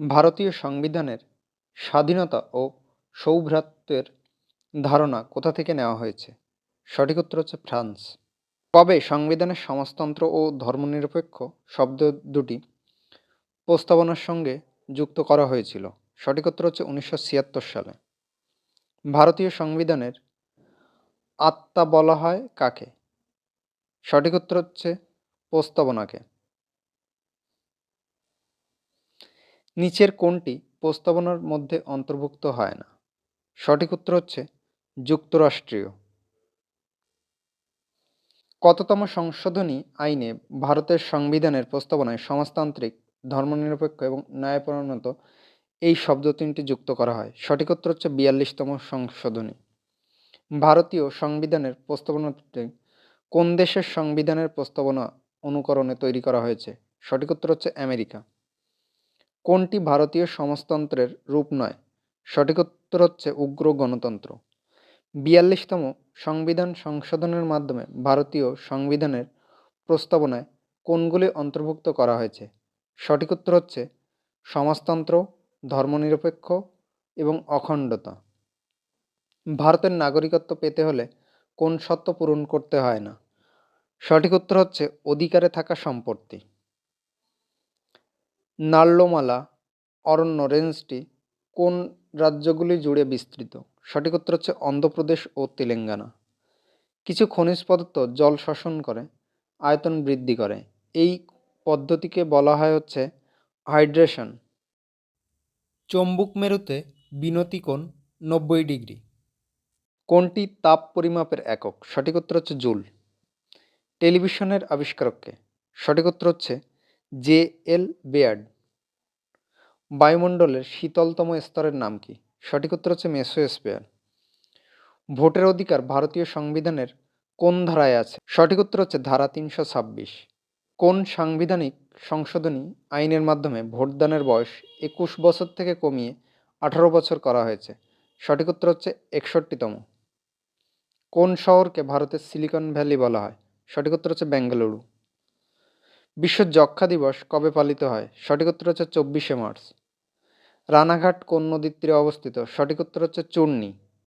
ভারতীয় সংবিধানের স্বাধীনতা ও সৌভ্রাত্যের ধারণা কোথা থেকে নেওয়া হয়েছে? সঠিক উত্তর হচ্ছে ফ্রান্স। কবে সংবিধানের সমাজতন্ত্র ও ধর্মনিরপেক্ষ শব্দ দুটি প্রস্তাবনার সঙ্গে যুক্ত করা হয়েছিল? সঠিক উত্তর হচ্ছে উনিশশো ছিয়াত্তর সালে। ভারতীয় সংবিধানের আত্মা বলা হয় কাকে? সঠিক উত্তর হচ্ছে প্রস্তাবনাকে। নিচের কোনটি প্রস্তাবনার মধ্যে অন্তর্ভুক্ত হয় না। সঠিক উত্তর হচ্ছে যুক্তরাষ্ট্রীয়। কততম সংশোধনী আইনে ভারতের সংবিধানের প্রস্তাবনায় সমাজতান্ত্রিক, ধর্মনিরপেক্ষ এবং ন্যায়পরায়ণত এই শব্দ তিনটি যুক্ত করা হয়। সঠিক উত্তর হচ্ছে বিয়াল্লিশতম সংশোধনী। ভারতীয় সংবিধানের প্রস্তাবনাটি কোন দেশের সংবিধানের প্রস্তাবনা অনুকরণে তৈরি করা হয়েছে? সঠিক উত্তর হচ্ছে আমেরিকা। কোনটি ভারতীয় সমাজতন্ত্রের রূপ নয়? সঠিক উত্তর হচ্ছে উগ্র গণতন্ত্র। বিয়াল্লিশতম সংবিধান সংশোধনের মাধ্যমে ভারতীয় সংবিধানের প্রস্তাবনায় কোনগুলি অন্তর্ভুক্ত করা হয়েছে? সঠিক উত্তর হচ্ছে সমাজতন্ত্র, ধর্মনিরপেক্ষ এবং অখণ্ডতা। ভারতের নাগরিকত্ব পেতে হলে কোন শর্ত পূরণ করতে হয় না? সঠিক উত্তর হচ্ছে অধিকারে থাকা সম্পত্তি। নাল্লোমালা অরণ্য রেঞ্জটি কোন রাজ্যগুলি জুড়ে বিস্তৃত? সঠিক উত্তর হচ্ছে অন্ধ্রপ্রদেশ ও তেলেঙ্গানা। কিছু খনিজ পদার্থ জল শোষণ করে, আয়তন বৃদ্ধি করে। এই পদ্ধতিকে বলা হয় হচ্ছে হাইড্রেশন। চম্বুক মেরুতে বিনতি কোণ নব্বই ডিগ্রি। কোনটি তাপ পরিমাপের একক? সঠিক উত্তর হচ্ছে জুল। টেলিভিশনের আবিষ্কারককে। সঠিক উত্তর হচ্ছে জে এল বেয়ার্ড। বায়ুমণ্ডলের শীতলতম স্তরের নাম কি? সঠিক উত্তর হচ্ছে মেসোস্ফিয়ার ভোটের অধিকার ভারতীয় সংবিধানের কোন ধারায় আছে? সঠিক উত্তর হচ্ছে ধারা তিনশো ছাব্বিশ। কোন সাংবিধানিক সংশোধনী আইনের মাধ্যমে ভোটদানের বয়স একুশ বছর থেকে কমিয়ে আঠারো বছর করা হয়েছে? সঠিক উত্তর হচ্ছে একষট্টিতম। কোন শহরকে ভারতের সিলিকন ভ্যালি বলা হয়? সঠিক উত্তর হচ্ছে বেঙ্গালুরু। বিশ্ব যক্ষা দিবস কবে পালিত হয়? সঠিক উত্তর হচ্ছে চব্বিশে মার্চ। রানাঘাট কোন নদীর তীরে অবস্থিত? সঠিক উত্তর হচ্ছে চূর্ণী।